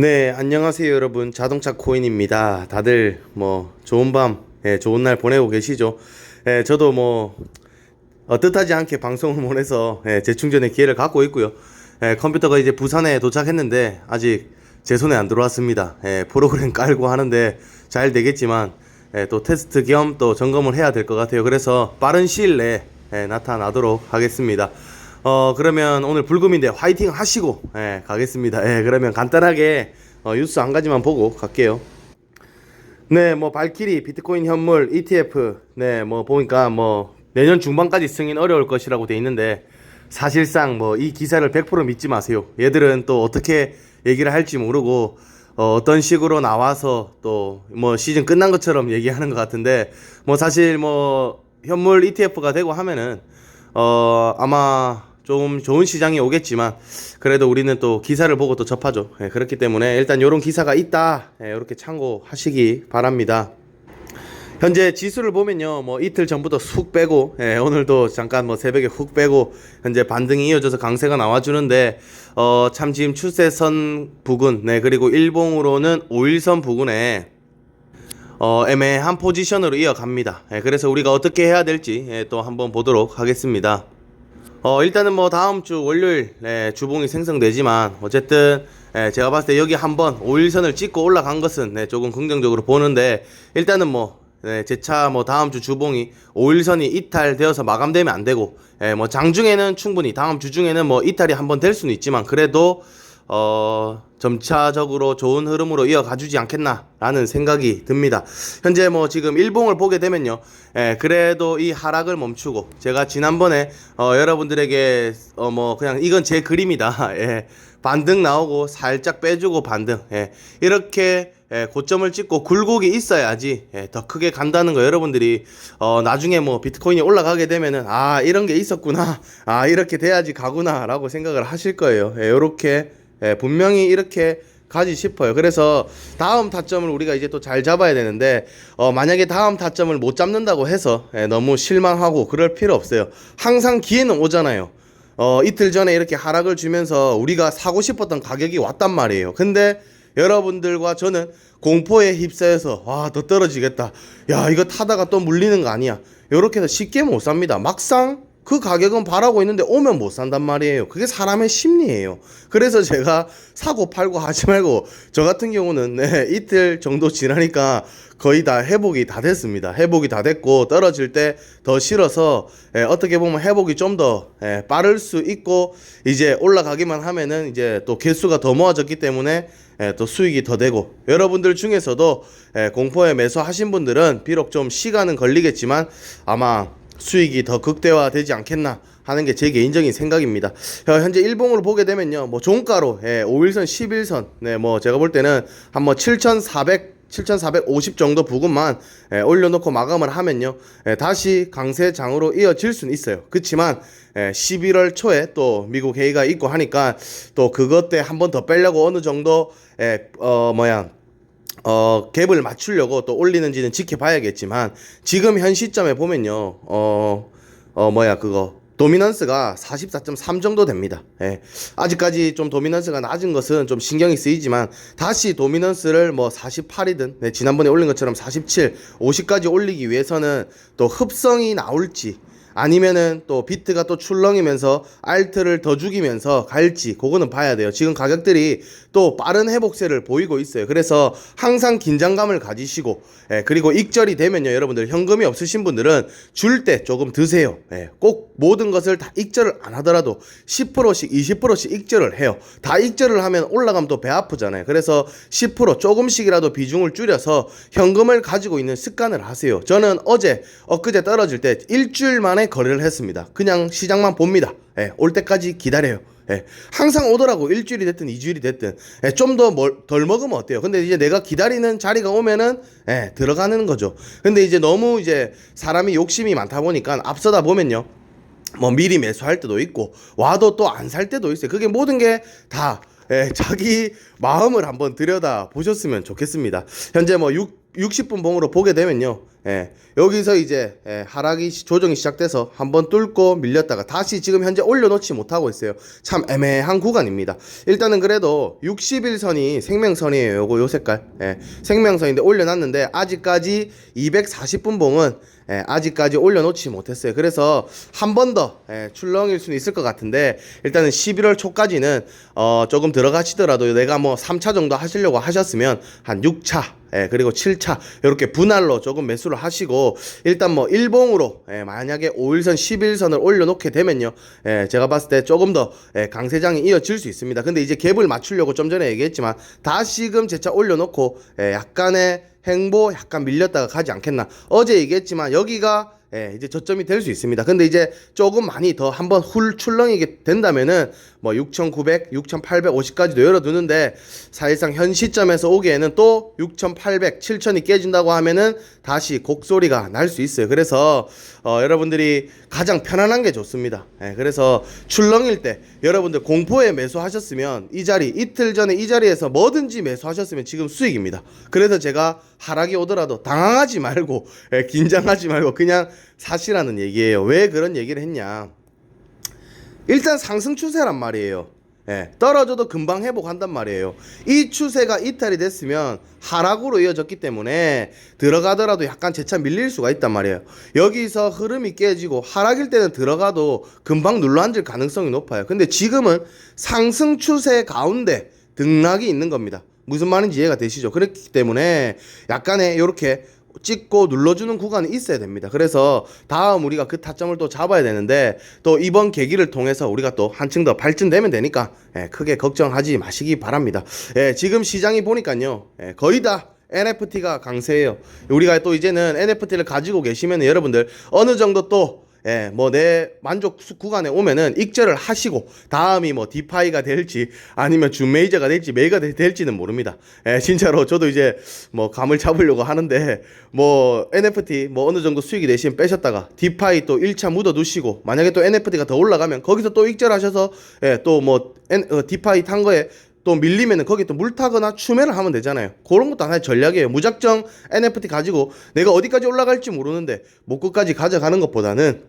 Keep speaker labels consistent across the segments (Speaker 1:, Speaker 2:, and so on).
Speaker 1: 네, 안녕하세요, 여러분. 자동차 코인입니다. 다들 뭐 좋은 밤, 예, 좋은 날 보내고 계시죠? 예, 저도 뭐 어, 뜻하지 않게 방송을 보내서 예, 재충전의 기회를 갖고 있고요. 예, 컴퓨터가 이제 부산에 도착했는데 아직 제 손에 안 들어왔습니다. 예, 프로그램 깔고 하는데 잘 되겠지만 예, 또 테스트 겸 또 점검을 해야 될 것 같아요. 그래서 빠른 시일 내에 예, 나타나도록 하겠습니다. 어 그러면 오늘 불금인데 화이팅 하시고 예, 가겠습니다. 예, 그러면 간단하게 어, 뉴스 한 가지만 보고 갈게요. 네, 뭐 발키리, 비트코인 현물, ETF, 네, 뭐 보니까 뭐 내년 중반까지 승인 어려울 것이라고 돼 있는데 사실상 뭐 이 기사를 100% 믿지 마세요. 얘들은 또 어떻게 얘기를 할지 모르고 어, 어떤 식으로 나와서 또 뭐 시즌 끝난 것처럼 얘기하는 것 같은데 뭐 사실 뭐 현물 ETF가 되고 하면은 어 아마 좀 좋은 시장이 오겠지만 그래도 우리는 또 기사를 보고 또 접하죠. 예, 그렇기 때문에 일단 이런 기사가 있다 예, 이렇게 참고하시기 바랍니다. 현재 지수를 보면요, 뭐 이틀 전부터 훅 빼고, 예, 오늘도 잠깐 뭐 새벽에 훅 빼고, 현재 반등이 이어져서 강세가 나와주는데, 어, 참 지금 추세선 부근, 네, 그리고 일봉으로는 5일선 부근에, 어, 애매한 포지션으로 이어갑니다. 예, 그래서 우리가 어떻게 해야 될지, 예, 또 한번 보도록 하겠습니다. 어, 일단은 뭐 다음 주 월요일, 예, 주봉이 생성되지만, 어쨌든, 예, 제가 봤을 때 여기 한번 5일선을 찍고 올라간 것은, 네, 조금 긍정적으로 보는데, 일단은 뭐, 네, 제차 뭐 다음 주 주봉이 5일선이 이탈되어서 마감되면 안 되고, 예, 뭐 장중에는 충분히 다음 주 중에는 뭐 이탈이 한번 될 수는 있지만 그래도 어 점차적으로 좋은 흐름으로 이어가주지 않겠나라는 생각이 듭니다. 현재 뭐 지금 일봉을 보게 되면요, 예, 그래도 이 하락을 멈추고 제가 지난번에 어 여러분들에게 어 뭐 그냥 이건 제 그림이다, 예, 반등 나오고 살짝 빼주고 반등, 예, 이렇게 예, 고점을 찍고 굴곡이 있어야지 예, 더 크게 간다는 거 여러분들이 어, 나중에 뭐 비트코인이 올라가게 되면은 아 이런 게 있었구나. 아 이렇게 돼야지 가구나라고 생각을 하실 거예요. 예, 요렇게 예, 분명히 이렇게 가지 싶어요. 그래서 다음 타점을 우리가 이제 또 잘 잡아야 되는데 어, 만약에 다음 타점을 못 잡는다고 해서 예, 너무 실망하고 그럴 필요 없어요. 항상 기회는 오잖아요. 어, 이틀 전에 이렇게 하락을 주면서 우리가 사고 싶었던 가격이 왔단 말이에요. 근데 여러분들과 저는 공포에 휩싸여서 와 더 떨어지겠다. 야 이거 타다가 또 물리는 거 아니야. 요렇게 해서 쉽게 못 삽니다. 막상 그 가격은 바라고 있는데 오면 못 산단 말이에요. 그게 사람의 심리예요. 그래서 제가 사고 팔고 하지 말고 저 같은 경우는 네, 이틀 정도 지나니까 거의 다 회복이 다 됐습니다. 회복이 다 됐고 떨어질 때 더 싫어서 예, 어떻게 보면 회복이 좀더 예, 빠를 수 있고 이제 올라가기만 하면은 이제 또 개수가 더 모아졌기 때문에 예, 또 수익이 더 되고 여러분들 중에서도 예, 공포에 매수하신 분들은 비록 좀 시간은 걸리겠지만 아마 수익이 더 극대화되지 않겠나 하는 게 제 개인적인 생각입니다. 어, 현재 일봉으로 보게 되면요, 뭐 종가로 예, 5일선, 11선, 네, 뭐 제가 볼 때는 한뭐7,400 7,450 정도 부근만 예, 올려놓고 마감을 하면요 예, 다시 강세장으로 이어질 수는 있어요. 그렇지만 예, 11월 초에 또 미국 회의가 있고 하니까 또 그것 때 한 번 더 빼려고 어느 정도 예, 어 뭐야 어, 갭을 맞추려고 또 올리는지는 지켜봐야겠지만 지금 현 시점에 보면요. 어, 어 뭐야 그거 도미넌스가 44.3 정도 됩니다. 예. 아직까지 좀 도미넌스가 낮은 것은 좀 신경이 쓰이지만 다시 도미넌스를 뭐 48이든 네, 지난번에 올린 것처럼 47, 50까지 올리기 위해서는 또 흡성이 나올지 아니면은 또 비트가 또 출렁이면서 알트를 더 죽이면서 갈지 그거는 봐야 돼요. 지금 가격들이 또 빠른 회복세를 보이고 있어요. 그래서 항상 긴장감을 가지시고 예, 그리고 익절이 되면요 여러분들 현금이 없으신 분들은 줄 때 조금 드세요. 예, 꼭 모든 것을 다 익절을 안 하더라도 10%씩 20%씩 익절을 해요. 다 익절을 하면 올라가면 또 배 아프잖아요. 그래서 10% 조금씩이라도 비중을 줄여서 현금을 가지고 있는 습관을 하세요. 저는 어제 엊그제 떨어질 때 일주일 만에 거래를 했습니다. 그냥 시장만 봅니다. 예, 올 때까지 기다려요. 예, 항상 오더라고 일주일이 됐든 이주일이 됐든 예, 좀더 덜 먹으면 어때요? 근데 이제 내가 기다리는 자리가 오면은 예, 들어가는 거죠. 근데 이제 너무 이제 사람이 욕심이 많다 보니까 앞서다 보면요. 뭐 미리 매수할 때도 있고 와도 또 안 살 때도 있어요. 그게 모든 게 다 예, 자기 마음을 한번 들여다 보셨으면 좋겠습니다. 현재 뭐 6, 60분 봉으로 보게 되면요. 예, 여기서 이제 예, 하락이 시- 조정이 시작돼서 한번 뚫고 밀렸다가 다시 지금 현재 올려놓지 못하고 있어요. 참 애매한 구간입니다. 일단은 그래도 60일선이 생명선이에요. 요거 요 색깔. 예, 생명선인데 올려놨는데 아직까지 240분 봉은 예, 아직까지 올려놓지 못했어요. 그래서 한 번더 예, 출렁일 수는 있을 것 같은데 일단은 11월 초까지는 어, 조금 들어가시더라도 내가 뭐 3차 정도 하시려고 하셨으면 한 6차 예, 그리고 7차 이렇게 분할로 조금 매수를 하시고 일단 뭐 일봉으로 예, 만약에 5일선 11선을 올려놓게 되면요 예, 제가 봤을 때 조금 더 예, 강세장이 이어질 수 있습니다. 근데 이제 갭을 맞추려고 좀 전에 얘기했지만 다시금 재차 올려놓고 예, 약간의 행보 약간 밀렸다가 가지 않겠나. 어제 얘기했지만 여기가 예, 이제 저점이 될 수 있습니다. 근데 이제 조금 많이 더 한번 훌 출렁이게 된다면은 뭐 6,900, 6,850까지도 열어두는데 사실상 현 시점에서 오기에는 또 6,800, 7,000이 깨진다고 하면은 다시 곡소리가 날 수 있어요. 그래서 어, 여러분들이 가장 편안한 게 좋습니다. 예, 그래서 출렁일 때 여러분들 공포에 매수하셨으면 이 자리 이틀 전에 이 자리에서 뭐든지 매수하셨으면 지금 수익입니다. 그래서 제가 하락이 오더라도 당황하지 말고 예, 긴장하지 말고 그냥 사시라는 얘기예요. 왜 그런 얘기를 했냐? 일단 상승 추세란 말이에요. 예, 떨어져도 금방 회복한단 말이에요. 이 추세가 이탈이 됐으면 하락으로 이어졌기 때문에 들어가더라도 약간 재차 밀릴 수가 있단 말이에요. 여기서 흐름이 깨지고 하락일 때는 들어가도 금방 눌러앉을 가능성이 높아요. 근데 지금은 상승 추세 가운데 등락이 있는 겁니다. 무슨 말인지 이해가 되시죠? 그렇기 때문에 약간의 이렇게 찍고 눌러주는 구간이 있어야 됩니다. 그래서 다음 우리가 그 타점을 또 잡아야 되는데 또 이번 계기를 통해서 우리가 또 한층 더 발전되면 되니까 예, 크게 걱정하지 마시기 바랍니다. 예, 지금 시장이 보니까요 예, 거의 다 NFT가 강세예요. 우리가 또 이제는 NFT를 가지고 계시면 여러분들 어느 정도 또 예, 뭐 내 만족 수- 구간에 오면은 익절을 하시고 다음이 뭐 디파이가 될지 아니면 준 메이저가 될지 메이가 될- 될지는 모릅니다. 예, 진짜로 저도 이제 뭐 감을 잡으려고 하는데 뭐 NFT 뭐 어느 정도 수익이 되시면 빼셨다가 디파이 또 1차 묻어 두시고 만약에 또 NFT가 더 올라가면 거기서 또 익절하셔서 예, 또뭐 어, 디파이 탄 거에 또 밀리면은 거기 또물 타거나 추매를 하면 되잖아요. 그런 것도 하나의 전략이에요. 무작정 NFT 가지고 내가 어디까지 올라갈지 모르는데 목표까지 가져가는 것보다는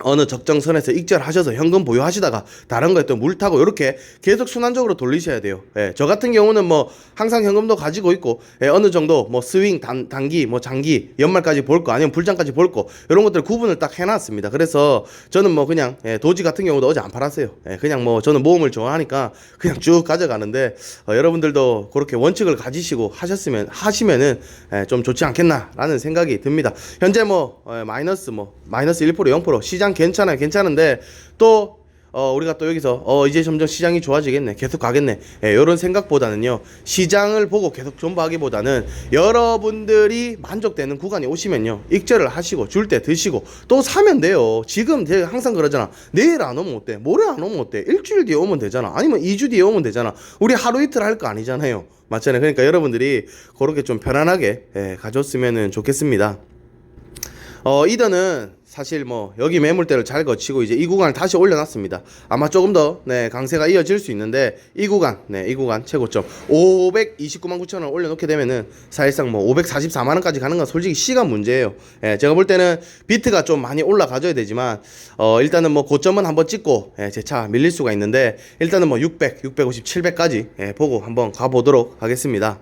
Speaker 1: 어느 적정선에서 익절하셔서 현금 보유하시다가 다른 거에 또 물 타고 이렇게 계속 순환적으로 돌리셔야 돼요. 예, 저 같은 경우는 뭐 항상 현금도 가지고 있고 예, 어느 정도 뭐 스윙 단, 단기 뭐 장기 연말까지 볼 거 아니면 불장까지 볼 거 이런 것들 구분을 딱 해놨습니다. 그래서 저는 뭐 그냥 예, 도지 같은 경우도 어제 안 팔았어요. 예, 그냥 뭐 저는 모험을 좋아하니까 그냥 쭉 가져가는데 어, 여러분들도 그렇게 원칙을 가지시고 하셨으면 하시면은 예, 좀 좋지 않겠나라는 생각이 듭니다. 현재 뭐 어, 마이너스 뭐 마이너스 1% 0% 시장 괜찮아요 괜찮은데 또 어, 우리가 또 여기서 어, 이제 점점 시장이 좋아지겠네 계속 가겠네 예, 이런 생각보다는요 시장을 보고 계속 존버하기보다는 여러분들이 만족되는 구간이 오시면요 익절을 하시고 줄 때 드시고 또 사면 돼요. 지금 제가 항상 그러잖아. 내일 안 오면 어때? 모레 안 오면 어때? 일주일 뒤에 오면 되잖아. 아니면 2주 뒤에 오면 되잖아. 우리 하루 이틀 할 거 아니잖아요. 맞잖아요. 그러니까 여러분들이 그렇게 좀 편안하게 예, 가졌으면 좋겠습니다. 어, 이더는 사실 뭐 여기 매물대를 잘 거치고 이제 이 구간을 다시 올려놨습니다. 아마 조금 더 네, 강세가 이어질 수 있는데 이 구간, 네, 이 구간 최고점 529만 9천 원 올려놓게 되면은 사실상 뭐 544만 원까지 가는 건 솔직히 시간 문제예요. 예, 제가 볼 때는 비트가 좀 많이 올라가줘야 되지만 어, 일단은 뭐 고점은 한번 찍고 예, 제차 밀릴 수가 있는데 일단은 뭐 600, 650, 700까지 예, 보고 한번 가보도록 하겠습니다.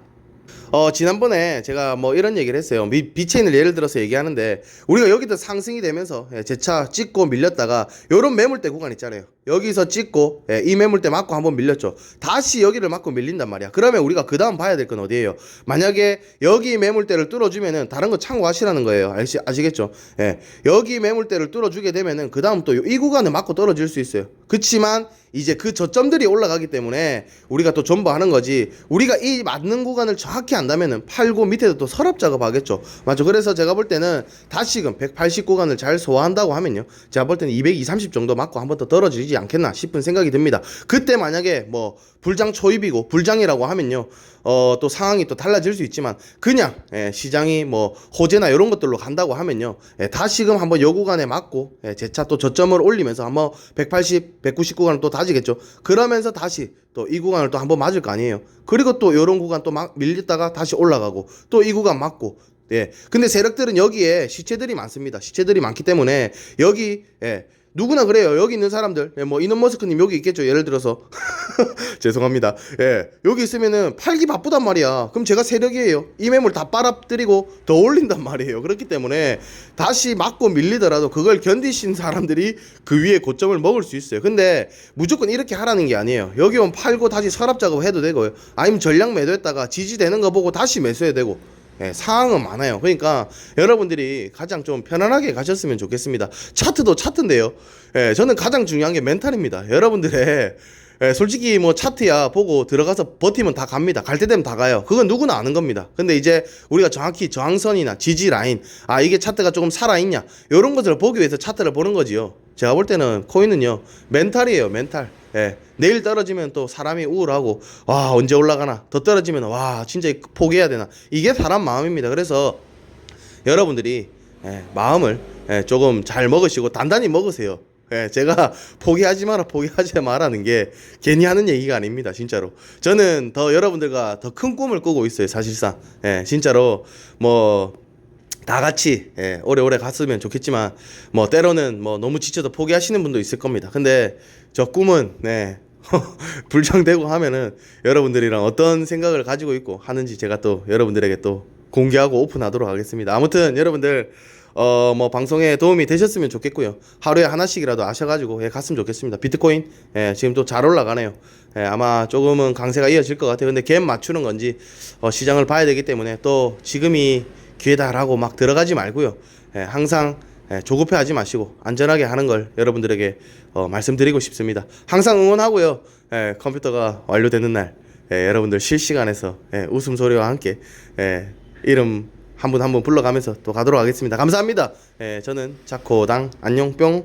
Speaker 1: 어, 지난번에 제가 뭐 이런 얘기를 했어요. 미, 비체인을 예를 들어서 얘기하는데, 우리가 여기도 상승이 되면서, 예, 제차 찍고 밀렸다가, 요런 매물대 구간 있잖아요. 여기서 찍고, 예, 이 매물대 맞고 한번 밀렸죠. 다시 여기를 맞고 밀린단 말이야. 그러면 우리가 그 다음 봐야 될 건 어디예요? 만약에 여기 매물대를 뚫어주면은 다른 거 참고하시라는 거예요. 아시, 아시겠죠? 예, 여기 매물대를 뚫어주게 되면은 그 다음 또 이 구간을 맞고 떨어질 수 있어요. 그치만, 이제 그 저점들이 올라가기 때문에 우리가 또 존버하는 거지. 우리가 이 맞는 구간을 정확히 안다면은 팔고 밑에도 또 서랍 작업하겠죠. 맞죠? 그래서 제가 볼 때는 다시금 180 구간을 잘 소화한다고 하면요. 제가 볼 때는 220, 30 정도 맞고 한 번 더 떨어지지 않겠나 싶은 생각이 듭니다. 그때 만약에 뭐 불장 초입이고 불장이라고 하면요. 어 또 상황이 또 달라질 수 있지만 그냥 예, 시장이 뭐 호재나 이런 것들로 간다고 하면요. 예, 다시금 한번 요 구간에 맞고 예, 재차 또 저점을 올리면서 한번 180, 190 구간을 또 다시 맞이겠죠. 그러면서 다시 또 이 구간을 또 한번 맞을 거 아니에요. 그리고 또 요런 구간 또 막 밀렸다가 다시 올라가고 또 이 구간 맞고 예. 근데 세력들은 여기에 시체들이 많습니다. 시체들이 많기 때문에 여기 예. 누구나 그래요. 여기 있는 사람들, 예, 뭐 이놈 머스크님 여기 있겠죠. 예를 들어서 죄송합니다. 예, 여기 있으면은 팔기 바쁘단 말이야. 그럼 제가 세력이에요. 이 매물 다 빨아들이고 더 올린단 말이에요. 그렇기 때문에 다시 맞고 밀리더라도 그걸 견디신 사람들이 그 위에 고점을 먹을 수 있어요. 근데 무조건 이렇게 하라는 게 아니에요. 여기 오면 팔고 다시 서랍 작업 해도 되고요. 아니면 전량 매도했다가 지지되는 거 보고 다시 매수해도 되고. 예, 사항은 많아요. 그러니까 여러분들이 가장 좀 편안하게 가셨으면 좋겠습니다. 차트도 차트인데요. 예, 저는 가장 중요한 게 멘탈입니다. 여러분들의 예, 솔직히 뭐 차트야 보고 들어가서 버티면 다 갑니다. 갈 때 되면 다 가요. 그건 누구나 아는 겁니다. 근데 이제 우리가 정확히 저항선이나 지지 라인, 아 이게 차트가 조금 살아 있냐 이런 것을 보기 위해서 차트를 보는 거지요. 제가 볼 때는 코인은요 멘탈이에요, 멘탈. 예, 내일 떨어지면 또 사람이 우울하고 와 언제 올라가나 더 떨어지면 와 진짜 포기해야 되나 이게 사람 마음입니다. 그래서 여러분들이 예, 마음을 예, 조금 잘 먹으시고 단단히 먹으세요. 예, 제가 포기하지 마라, 포기하지 마라는 게 괜히 하는 얘기가 아닙니다, 진짜로. 저는 더 여러분들과 더 큰 꿈을 꾸고 있어요, 사실상. 예, 진짜로 뭐. 다 같이 예, 오래오래 갔으면 좋겠지만 뭐 때로는 뭐 너무 지쳐서 포기하시는 분도 있을 겁니다. 근데 저 꿈은 네 불장되고 하면은 여러분들이랑 어떤 생각을 가지고 있고 하는지 제가 또 여러분들에게 또 공개하고 오픈하도록 하겠습니다. 아무튼 여러분들 어 뭐 방송에 도움이 되셨으면 좋겠고요. 하루에 하나씩이라도 아셔가지고 예, 갔으면 좋겠습니다. 비트코인 예, 지금 또 잘 올라가네요. 예, 아마 조금은 강세가 이어질 것 같아요. 근데 갭 맞추는 건지 어, 시장을 봐야 되기 때문에 또 지금이 기회다라고 막 들어가지 말고요. 예, 항상 예, 조급해하지 마시고 안전하게 하는 걸 여러분들에게 어, 말씀드리고 싶습니다. 항상 응원하고요. 예, 컴퓨터가 완료되는 날 예, 여러분들 실시간에서 예, 웃음 소리와 함께 예, 이름 한 분 한 분 불러가면서 또 가도록 하겠습니다. 감사합니다. 예, 저는 자코당 안녕 뿅.